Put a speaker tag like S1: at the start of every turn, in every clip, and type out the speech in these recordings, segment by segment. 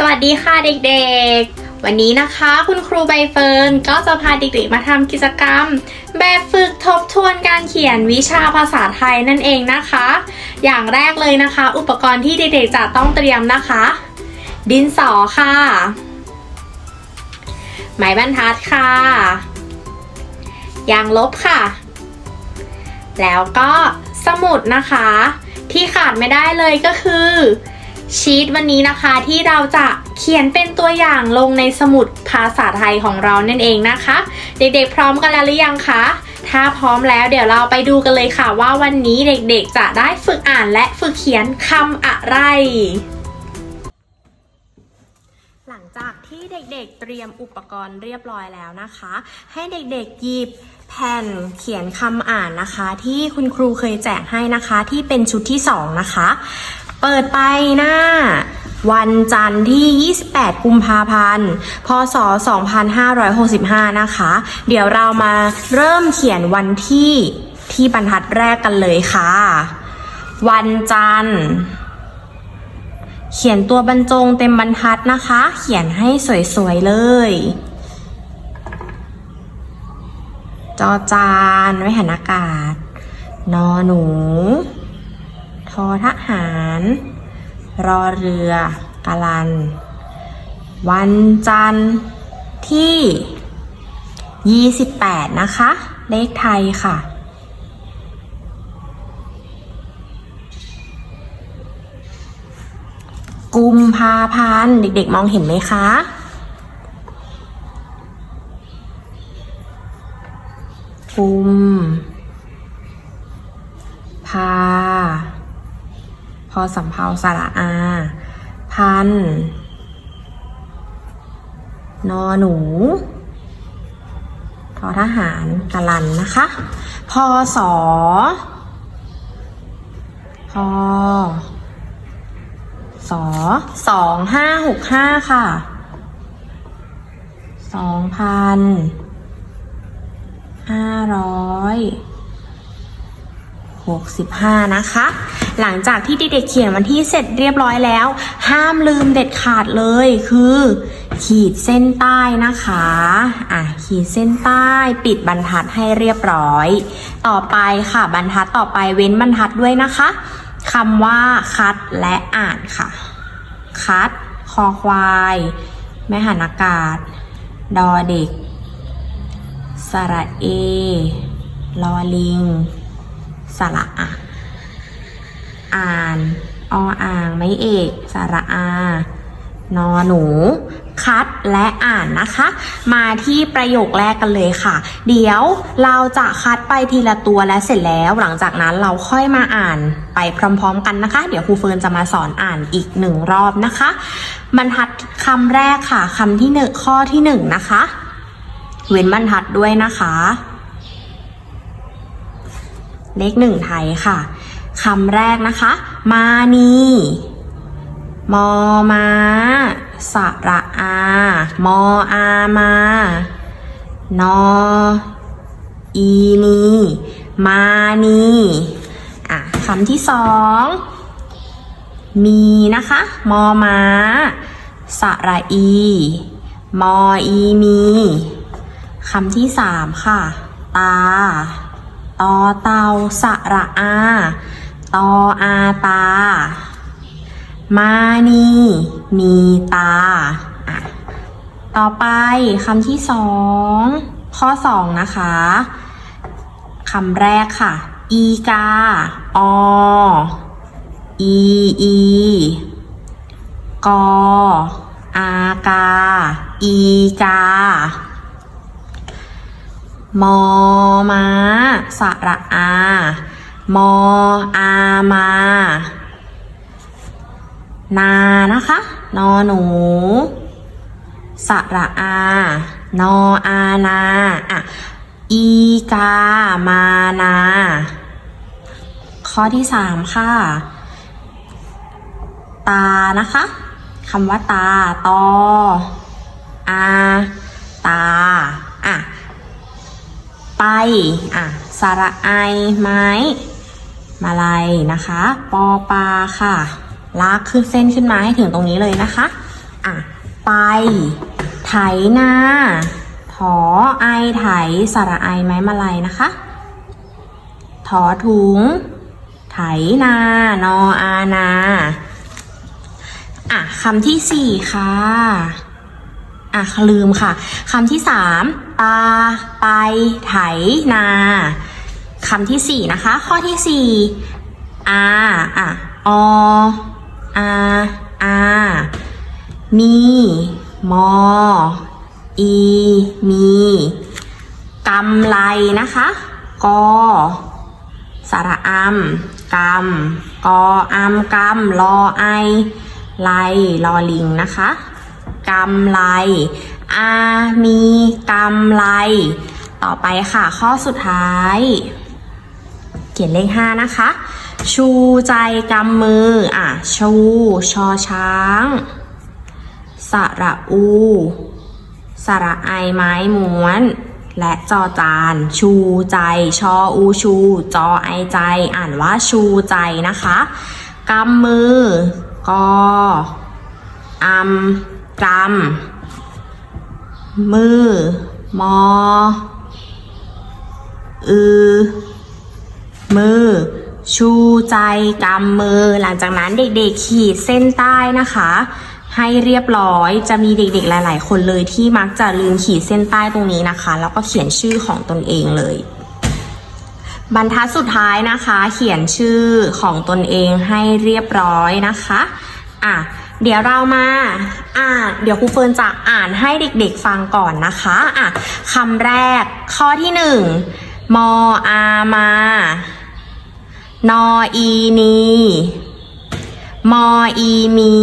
S1: สวัสดีค่ะเด็กๆ วันนี้นะคะคุณครูใบเฟิร์นก็จะพาเด็กๆมาทำกิจกรรม แบบฝึกทบทวนการเขียนวิชาภาษาไทยนั่นเองนะคะ อย่างแรกเลยนะคะ อุปกรณ์ที่เด็กๆจะต้องเตรียมนะคะ ดินสอค่ะ ไม้บรรทัดค่ะ ยางลบค่ะ แล้วก็สมุดนะคะ ที่ขาดไม่ได้เลยก็คือ ชีตวันนี้นะคะที่เราจะเขียนเป็นตัวอย่างลงในสมุดภาษาไทยของเรานั่นเองนะคะ เด็กๆพร้อมกันแล้วหรือยังคะถ้าพร้อมแล้วเดี๋ยวเราไปดูกันเลยค่ะว่าวันนี้เด็กๆ จะได้ฝึกอ่านและฝึกเขียนคำอะไร หลังจากที่เด็กๆเตรียมอุปกรณ์เรียบร้อยแล้วนะคะ ให้เด็กๆหยิบ แผ่นเขียนคำอ่านนะคะ ที่คุณครูเคยแจกให้นะคะที่เป็นชุดที่สองนะคะ เปิดไปหน้า วันจันทร์ที่ 28 กุมภาพันธ์ พศ 2565 นะคะ เดี๋ยวเรามาเริ่มเขียนวันที่ที่บรรทัดแรกกันเลยค่ะ วันจันทร์เขียนตัวบรรจงเต็มบรรทัดนะคะ เขียนให้สวยๆเลย จอจานไว้หันอากาศ นอหนู ทอทหาร รอเรือกาลัน วันจันทร์ที่ 28 นะคะ เลขไทยค่ะกุมภาพันธ์เด็กๆ มองเห็นไหมคะ กุม พา พอสำเพาสระอา พัน นอหนูทอทหารกะลันนะคะ พอสอพอสอสองห้าหกห้าค่ะสองพัน ห้าร้อยหกสิบห้านะคะ หลังจากที่เด็กๆเขียนวันที่เสร็จเรียบร้อยแล้ว ห้ามลืมเด็ดขาดเลยคือ ขีดเส้นใต้นะคะอะขีดเส้นใต้ปิดบรรทัดให้เรียบร้อย ต่อไปค่ะบรรทัดต่อไปเว้นบรรทัดด้วยนะคะคำว่าคัดและอ่านค่ะ คัด คอควาย แม่หันอากาศ ดอเด็ก ระเอลอลิง สระอะอ่าน ออ่าง ไม่เอก สระอานอหนู คัดและอ่านนะคะ มาที่ประโยคแรกกันเลยค่ะ เดี๋ยวเราจะคัดไปทีละตัวและเสร็จแล้วหลังจากนั้นเราค่อยมาอ่านไปพร้อม ๆ กันนะคะ เดี๋ยวครูเฟิร์นจะมาสอนอ่านอีกหนึ่งรอบนะคะ บรรทัดคำแรกค่ะคำที่หนึ่งข้อที่หนึ่งนะคะ เว้นบรรทัดด้วยนะคะ เลขหนึ่งไทยค่ะคำแรกนะคะ มานีมอมาสระอา มออามานออีนีมานีอะคำที่สองมีนะคะ มอมาสระอี มออีมี คำที่สามค่ะ ตา ตอเตาสระอา ตออาตา มานีมีตา ต่อไปคำที่สองข้อสองนะคะคำแรกค่ะ อีกา ออีอีกอ อากา อีกา มอมาสระอา มออามา นานะคะ นอหนู สระอา นออานาอะอีกามานา ข้อที่สามค่ะ ตานะคะคำว่าตาตออา อะ ไป อะสระไอไม้มาลัยนะคะ ปอปลาค่ะ ลากขึ้นเส้นขึ้นมาให้ถึงตรงนี้เลยนะคะ อะ ไป ไถนาถอไอไถสระไอไม้มาลัยนะคะ ถอถุง ไถนานออานา อะคำที่สี่ค่ะ อะลืมค่ะคำที่สาม ตาไปไถนาคำที่สี่นะคะ ข้อที่สี่อาอะออาอามีมออีมีกำไรนะคะกอสระอัมกำกออัมกำลอไอไลลอลิงนะคะกำไร อามีกำไร ต่อไปค่ะ ข้อสุดท้าย เขียนเลขห้านะคะ ชูใจกำมือ อะ ชู ชอช้าง สระอู สระไอไม้ม้วน และจอจาน ชูใจ ชออูชู จอไอใจ อ่านว่าชูใจนะคะกำมือกออัมกำ มือ มอ อือ มือ ชูใจกำมือ หลังจากนั้นเด็กๆขีดเส้นใต้นะคะ ให้เรียบร้อยจะมีเด็กๆหลาย ๆ คนเลยที่มักจะลืมขีดเส้นใต้ตรงนี้นะคะ แล้วก็เขียนชื่อของตนเองเลยบรรทัดสุดท้ายนะคะ เขียนชื่อของตนเองให้เรียบร้อยนะคะ อะ เดี๋ยวเรามาอ่านเดี๋ยวครูเฟิร์นจะอ่านให้เด็กๆฟังก่อนนะคะอะคำแรกข้อที่หนึ่งมออามานออีนีมออีมี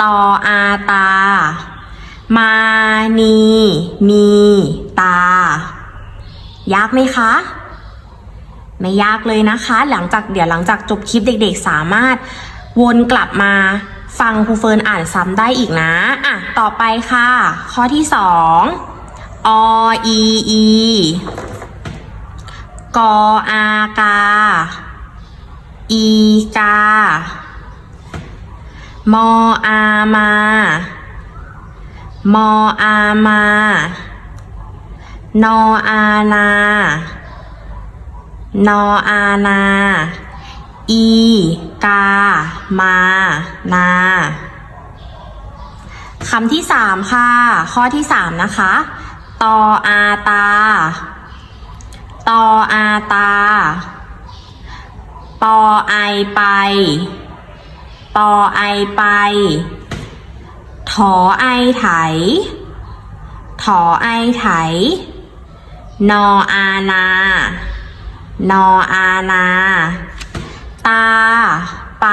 S1: ตออาตา มานีมีตา ยากไหมคะ ไม่ยากเลยนะคะ หลังจากเดี๋ยวหลังจากจบคลิปเด็กๆ สามารถ วนกลับมาฟังครูเฟิร์นอ่านซ้ำได้อีกนะ อะ ต่อไปค่ะ ข้อที่สองออีอีกออากา อีกา มออา มา มออา มา นออานา นออานา อี กา มา นาคำที่สามค่ะ ข้อที่สามนะคะ ตออาตา ตออาตา ปอไอไป ปอไอไป ถอไอไถ ถอไอไถ นออานา นออานา ตา ไป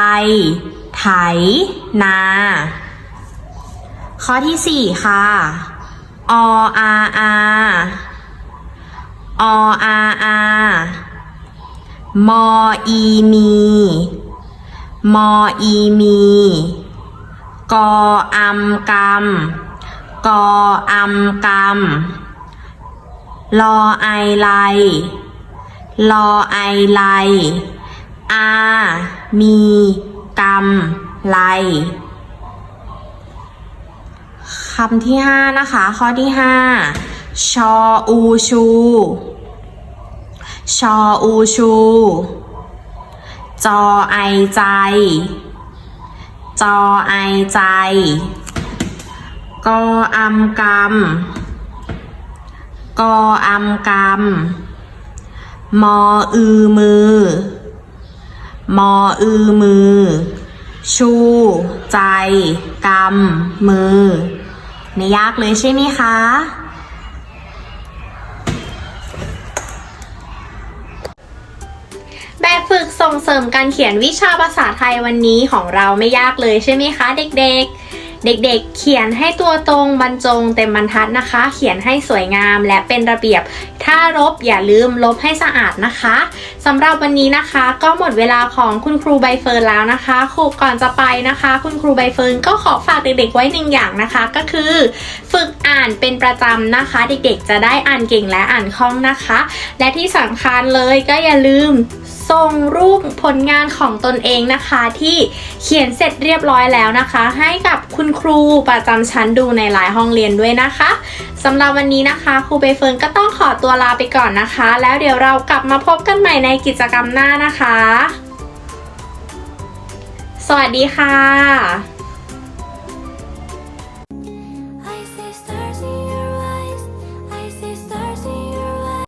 S1: ไถ นา ข้อที่สี่ค่ะ ออาอาออาอามออีมีมออีมีกออัมกำกออัมกำลอไอไล ลอไอไล อา มีกำไลคำที่ห้านะคะ ข้อที่ห้าชออูชู ชออูชู จอไอใจ จอไอใจ กออัมกำกออัมกำมออือมือ มออือมือ ชู ใจกำมือไม่ยากเลยใช่ไหมคะ แบบฝึกส่งเสริมการเขียนวิชาภาษาไทยวันนี้ของเราไม่ยากเลยใช่ไหมคะเด็กๆ เด็กๆ เขียนให้ตัวตรงบรรจงเต็มบรรทัดนะคะ เขียนให้สวยงามและเป็นระเบียบ ถ้าลบอย่าลืมลบให้สะอาดนะคะสำหรับวันนี้นะคะ ก็หมดเวลาของคุณครูใบเฟิร์นแล้วนะคะครูก่อนจะไปนะคะ คุณครูใบเฟิร์นก็ขอฝากเด็กๆไว้หนึ่งอย่างนะคะ ก็คือ ฝึกอ่านเป็นประจำนะคะ เด็กๆ จะได้อ่านเก่งและอ่านคล่องนะคะ และที่สำคัญเลยก็อย่าลืม ส่งรูปผลงานของตนเองนะคะ ที่เขียนเสร็จเรียบร้อยแล้วนะคะ ให้กับคุณครูประจำชั้นดูในหลายห้องเรียนด้วยนะคะสำหรับวันนี้นะคะครูใบเฟิร์นก็ต้องขอตัวลาไปก่อนนะคะ แล้วเดี๋ยวเรากลับมาพบกันใหม่ในกิจกรรมหน้านะคะ สวัสดีค่ะ